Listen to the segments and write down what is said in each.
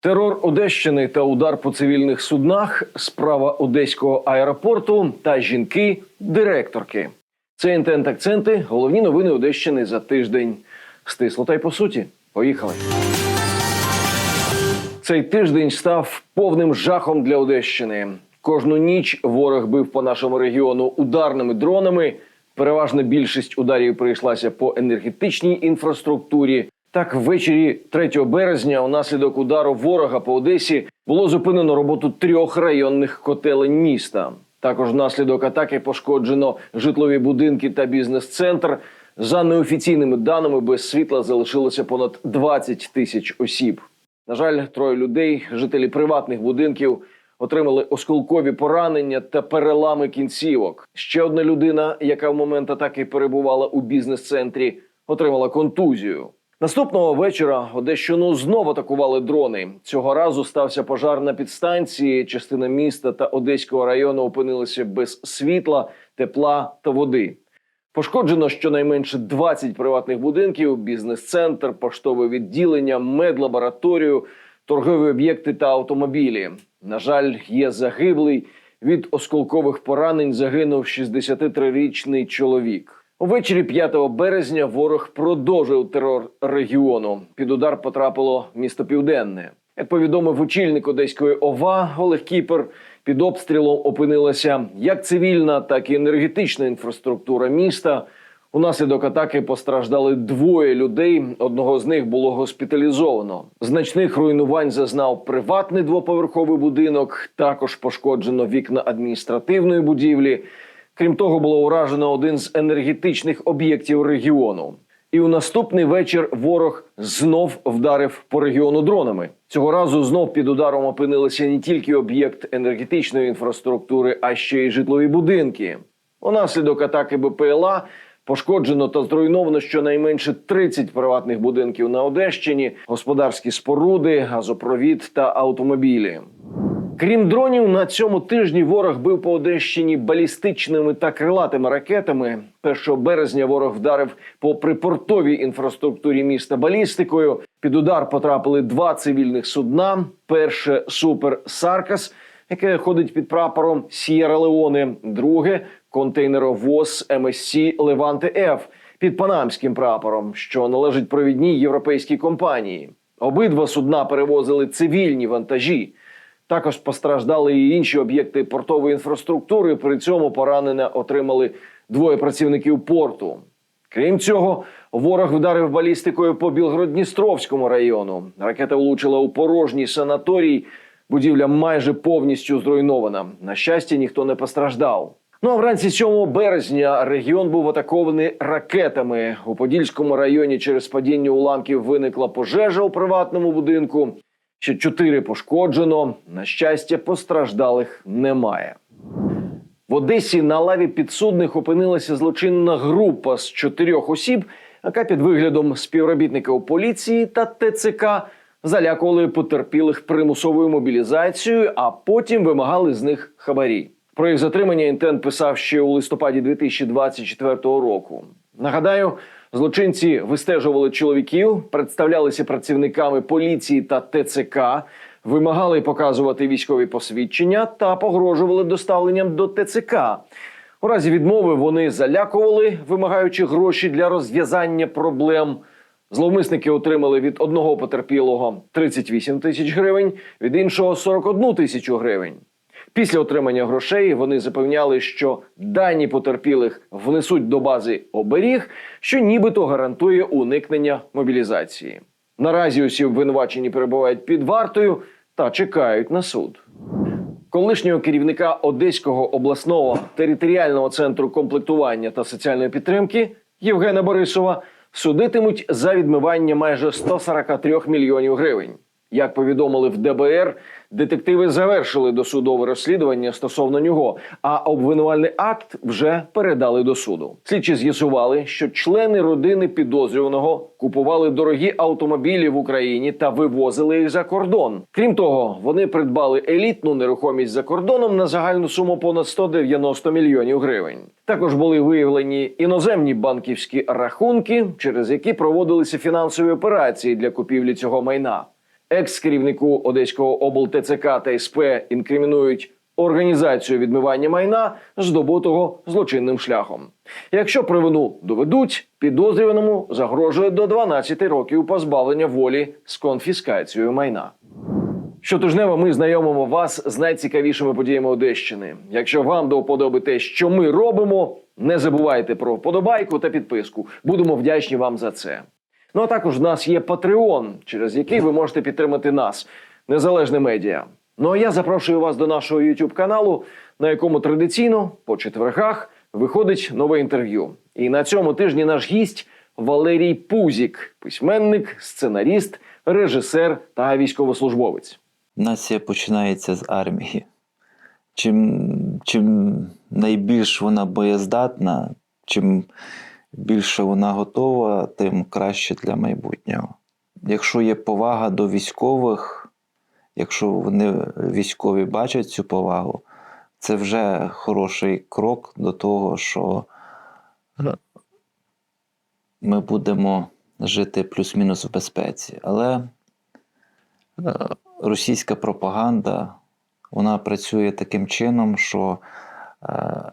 Терор Одещини та удар по цивільних суднах, справа одеського аеропорту та жінки директорки. Це інтент акценти. Головні новини Одещини за тиждень. Стисло та й по суті. Поїхали. Цей тиждень став повним жахом для Одещини. Кожну ніч ворог бив по нашому регіону ударними дронами. Переважна більшість ударів прийшлася по енергетичній інфраструктурі. Так, ввечері 3 березня, унаслідок удару ворога по Одесі, було зупинено роботу трьох районних котелень міста. Також внаслідок атаки пошкоджено житлові будинки та бізнес-центр. За неофіційними даними, без світла залишилося понад 20 тисяч осіб. На жаль, троє людей, жителі приватних будинків, отримали осколкові поранення та перелами кінцівок. Ще одна людина, яка в момент атаки перебувала у бізнес-центрі, отримала контузію. Наступного вечора Одещину знову атакували дрони. Цього разу стався пожар на підстанції. Частина міста та Одеського району опинилися без світла, тепла та води. Пошкоджено щонайменше 20 приватних будинків, бізнес-центр, поштове відділення, медлабораторію, торгові об'єкти та автомобілі. На жаль, є загиблий. Від осколкових поранень загинув 63-річний чоловік. Увечері 5 березня ворог продовжив терор регіону. Під удар потрапило місто Південне. Як повідомив очільник Одеської ОВА Олег Кіпер, під обстрілом опинилася як цивільна, так і енергетична інфраструктура міста. Унаслідок атаки постраждали двоє людей. Одного з них було госпіталізовано. Значних руйнувань зазнав приватний двоповерховий будинок. Також пошкоджено вікна адміністративної будівлі. Крім того, було уражено один з енергетичних об'єктів регіону. І у наступний вечір ворог знов вдарив по регіону дронами. Цього разу знов під ударом опинилися не тільки об'єкт енергетичної інфраструктури, а ще й житлові будинки. Унаслідок атаки БПЛА пошкоджено та зруйновано щонайменше 30 приватних будинків на Одещині, господарські споруди, газопровід та автомобілі. Крім дронів, на цьому тижні ворог бив по Одещині балістичними та крилатими ракетами. 1 березня ворог вдарив по припортовій інфраструктурі міста балістикою. Під удар потрапили два цивільних судна. Перше супер Саркас, яке ходить під прапором Сієра Леоне. Друге контейнеровоз МСЦ Леванте Ф під панамським прапором, що належить провідній європейській компанії. Обидва судна перевозили цивільні вантажі. Також постраждали і інші об'єкти портової інфраструктури. При цьому поранення отримали двоє працівників порту. Крім цього, ворог вдарив балістикою по Білгород-Дністровському району. Ракета влучила у порожній санаторій. Будівля майже повністю зруйнована. На щастя, ніхто не постраждав. Ну а вранці 7 березня регіон був атакований ракетами. У Подільському районі через падіння уламків виникла пожежа у приватному будинку. Ще чотири пошкоджено. На щастя, постраждалих немає. В Одесі на лаві підсудних опинилася злочинна група з чотирьох осіб, яка під виглядом співробітників поліції та ТЦК залякували потерпілих примусовою мобілізацією, а потім вимагали з них хабарі. Про їх затримання інтент писав ще у листопаді 2024 року. Нагадаю, злочинці вистежували чоловіків, представлялися працівниками поліції та ТЦК, вимагали показувати військові посвідчення та погрожували доставленням до ТЦК. У разі відмови вони залякували, вимагаючи гроші для розв'язання проблем. Зловмисники отримали від одного потерпілого 38 тисяч гривень, від іншого 41 тисячу гривень. Після отримання грошей вони запевняли, що дані потерпілих внесуть до бази оберіг, що нібито гарантує уникнення мобілізації. Наразі усі обвинувачені перебувають під вартою та чекають на суд. Колишнього керівника Одеського обласного територіального центру комплектування та соціальної підтримки Євгена Борисова судитимуть за відмивання майже 143 мільйонів гривень. Як повідомили в ДБР, детективи завершили досудове розслідування стосовно нього, а обвинувальний акт вже передали до суду. Слідчі з'ясували, що члени родини підозрюваного купували дорогі автомобілі в Україні та вивозили їх за кордон. Крім того, вони придбали елітну нерухомість за кордоном на загальну суму понад 190 мільйонів гривень. Також були виявлені іноземні банківські рахунки, через які проводилися фінансові операції для купівлі цього майна. Екс-керівнику Одеського облТЦК та СП інкримінують організацію відмивання майна, здобутого злочинним шляхом. Якщо провину доведуть, підозрюваному загрожує до 12 років позбавлення волі з конфіскацією майна. Щотижнево ми знайомимо вас з найцікавішими подіями Одещини. Якщо вам до вподоби те, що ми робимо, не забувайте про вподобайку та підписку. Будемо вдячні вам за це. Ну а також в нас є Patreon, через який ви можете підтримати нас, незалежне медіа. Ну а я запрошую вас до нашого YouTube каналу, на якому традиційно по четвергах виходить нове інтерв'ю. І на цьому тижні наш гість Валерій Пузік, письменник, сценаріст, режисер та військовослужбовець. Нація починається з армії. Чим, чим найбільш вона боєздатна, чим більше вона готова, тим краще для майбутнього. Якщо є повага до військових, якщо вони військові бачать цю повагу, це вже хороший крок до того, що ми будемо жити плюс-мінус в безпеці. Але російська пропаганда вона працює таким чином, що, е,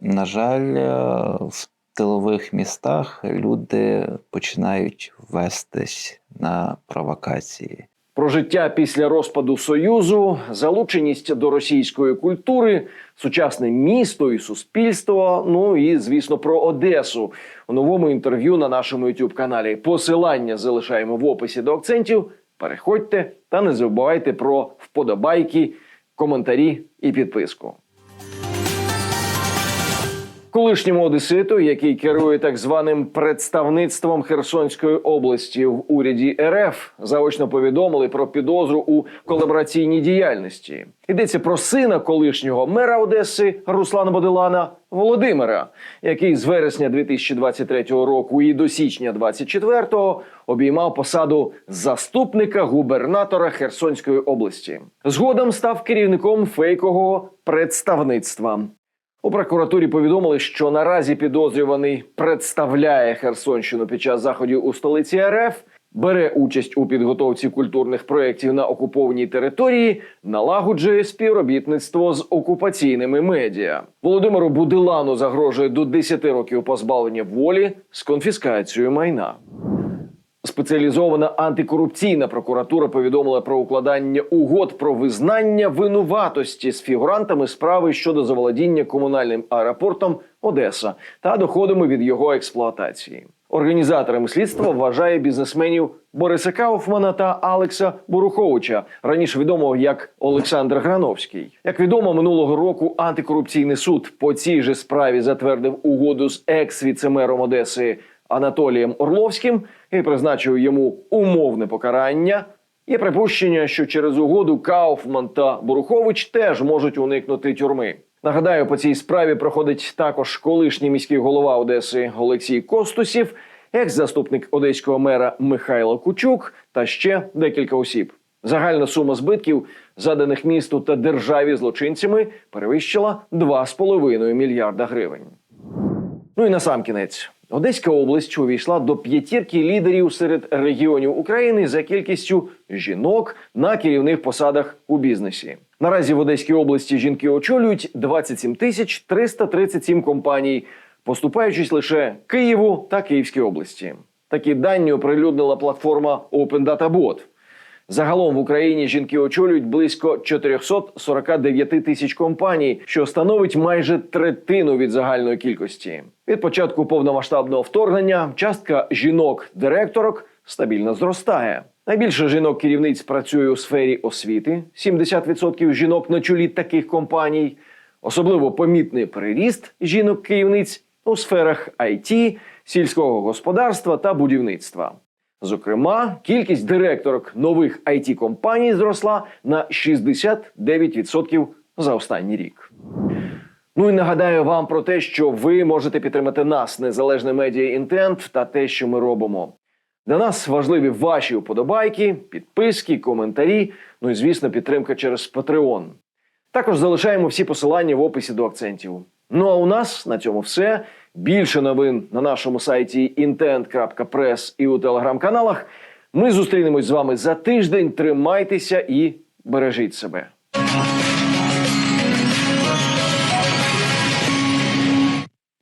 на жаль, е, в тилових містах люди починають вестись на провокації. Про життя після розпаду Союзу, залученість до російської культури, сучасне місто і суспільство. Ну і звісно про Одесу у новому інтерв'ю на нашому youtube каналі. Посилання залишаємо в описі до акцентів. Переходьте та не забувайте про вподобайки, коментарі і підписку. Колишньому одеситу, який керує так званим представництвом Херсонської області в уряді РФ, заочно повідомили про підозру у колабораційній діяльності. Йдеться про сина колишнього мера Одеси Руслана Бодилана Володимира, який з вересня 2023 року і до січня 2024 обіймав посаду заступника губернатора Херсонської області. Згодом став керівником фейкового представництва. У прокуратурі повідомили, що наразі підозрюваний представляє Херсонщину під час заходів у столиці РФ, бере участь у підготовці культурних проєктів на окупованій території, налагоджує співробітництво з окупаційними медіа. Володимиру Будилану загрожує до 10 років позбавлення волі з конфіскацією майна. Спеціалізована антикорупційна прокуратура повідомила про укладання угод про визнання винуватості з фігурантами справи щодо заволодіння комунальним аеропортом Одеса та доходами від його експлуатації. Організаторами слідства вважає бізнесменів Бориса Кауфмана та Алекса Буруховича, раніше відомого як Олександр Грановський. Як відомо, минулого року антикорупційний суд по цій же справі затвердив угоду з екс-віцемером Одеси Анатолієм Орловським і призначив йому умовне покарання. Є припущення, що через угоду Кауфман та Бурухович теж можуть уникнути тюрми. Нагадаю, по цій справі проходить також колишній міський голова Одеси Олексій Костусів, екс-заступник одеського мера Михайло Кучук та ще декілька осіб. Загальна сума збитків, заданих місту та державі злочинцями, перевищила 2,5 мільярда гривень. Ну і на сам кінець. Одеська область увійшла до п'ятірки лідерів серед регіонів України за кількістю жінок на керівних посадах у бізнесі. Наразі в Одеській області жінки очолюють 27 тисяч 337 компаній, поступаючись лише Києву та Київській області. Такі дані оприлюднила платформа Open Data Bot. Загалом в Україні жінки очолюють близько 449 тисяч компаній, що становить майже третину від загальної кількості. Від початку повномасштабного вторгнення частка жінок-директорок стабільно зростає. Найбільше жінок керівниць працює у сфері освіти 70% жінок на чолі таких компаній. Особливо помітний приріст жінок керівниць у сферах IT, сільського господарства та будівництва. Зокрема, кількість директорок нових it компаній зросла на 69% за останній рік. Ну і нагадаю вам про те, що ви можете підтримати нас, незалежне медіа інтент та те, що ми робимо. Для нас важливі ваші вподобайки, підписки, коментарі. Ну і звісно, підтримка через Patreon. Також залишаємо всі посилання в описі до акцентів. Ну а у нас на цьому все. Більше новин на нашому сайті intent.press і у телеграм-каналах. Ми зустрінемось з вами за тиждень. Тримайтеся і бережіть себе.